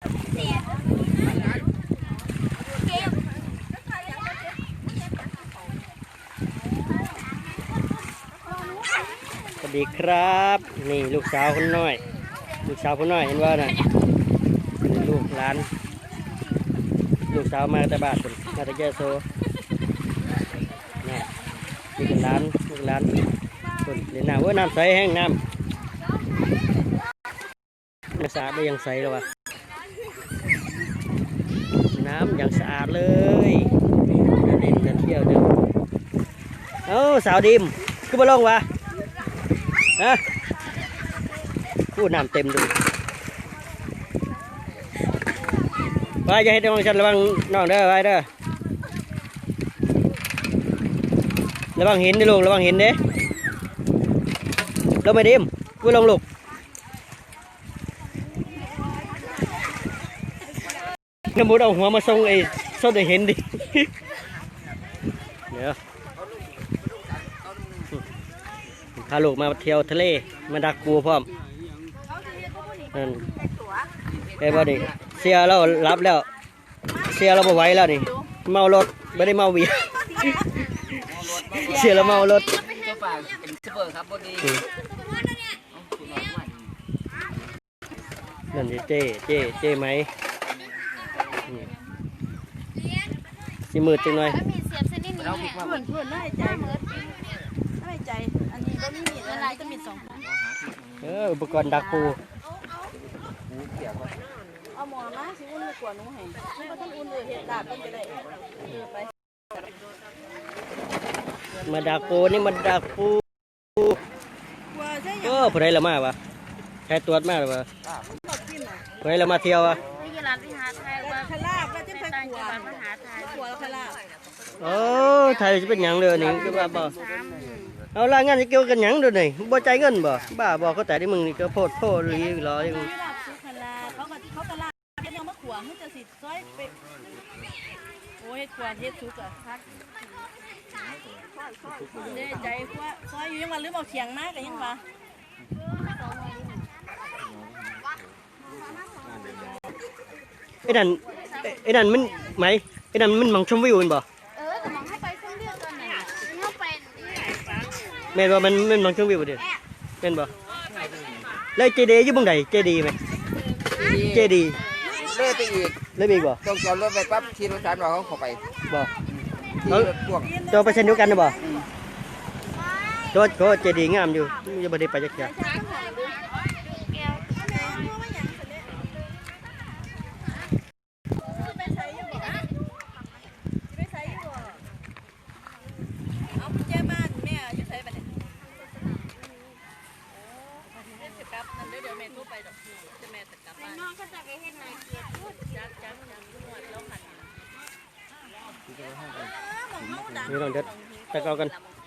สวัสดีครับ นี่ลูกสาวคนน้อย ลูกสาวคนน้อยเห็นว่าน่ะลูกหลาน ลูกสาวมาแต่บานคนมาแต่แก่โซนี่นี่เป็นร้านลูกหลานคนเล่นน้ำเว่าน้ำใสแห้งน้ำน้ำสะอาดได้ยังใสแล้ววะ น้ำยังสะอาดเลยเดินเล่นเดินเที่ยวเดินเอ้าสาวดิมขึ้นมาลงวะฮะพูดน้ำเต็มดูไปอย่าให้น้องฉันระวังน้องเด้อไปเด้อระวังหินด้อลูกระวังหินเด้ลงไปดิมกูลงลูก น้ำมูดเอาหัวมาส่งไอ้ส้มได้เห็นดิเดี๋ยวพาลูกมาเที่ยวทะเล มาดักปูพร้อมนั่นไอ้บ่นี่เสียเรารับแล้ว เสียเราบ่ไหวแล้วนี่ เมารถไม่ได้เมาเบียเสียแล้วเมารถเจ้ารถนั่นเจ้เจ้เจ้ไหมอืม สิมืดจังหน่อยมีเสียบเส้นนิดนึงเนี่ยเพื่อนเพื่อนน่าใจเพื่อนน่าใจ อันนี้ก็มีมีดอะไรก็มีดสองคนเอออุปกรณ์ดักปูเอาหมอมาสิอุ่นเลยกว่าหนูให้นี่ก็ต้องอุ่นเลยเห็ดดาบก็จะได้เออไปมาดักปูนี่มาดักปูกว่าใช่ยังเออผู้ใดละมาวะใครตรวจมาหรือเปล่าบอกกินอะผู้ใดละมาเที่ยววะ วิทยาลัยวิหารไทยว่าคาราบแล้วจะไปต่างกลัจัวงหวัดมหาไทยกลัวคาราบโอ้ไทยจะเป็นหยังเลยนี่ก็บ้าบ่เอาละงานจะเกี่ยวกันหยังเดี๋ยวนี้บ่ใจายเงินบ่บ้าบ่เขาแต่ที่มึงนี่ก็โพดโพดลีรอยัง คาราบซื้อคาราเขาก็เขาคาราบเป็นยังมะขวางมันจะสิซอยไปโอ้เฮ็ดขวานเฮ็ดซุกอะคักเด้ใจกว่าซอยอยู่ยังว่าลืมเอาเขียงมากกันยังว่าไอ้นั่นไอ้นั่นมันไหมไอ้นั่นมันมังชมวิวแมันบ่เออแต่มองให้ไปเส้นเดียวกันน่ะเข้าไปแม่นบ่มันมันมังชมวิวเด้อแม่นบ่แล้วเจดีย์อยู่บ่งใดเจดีย์ไหมเจดีย์เลื่อยไปอีกเลยมีอีกบ่ต้องจอดรถไปปั๊บขี่รถสารบอกเขาเข้าไปบ่ขี่รถพ่วงเจ้าไปเช่นเดียวกันนะบ่โตโตเจดีย์งามอยู่ยังบ่ได้ไปจักเที่ย ไปใส่อยู่บ่ไปใส่อยู่บ่เอากุญแจบ้านแม่อยู่ใส่บัดนี้แม่สิกลับนั่น เดี๋ยวเดี๋ยวแม่โทรไปดอกจะแม่จะกลับบ้านน้องก็จะไปเฮ็ดนายเกียรติจักจักจักนวดแล้วหันนี่ต้องเด็ดตะเกากันลำ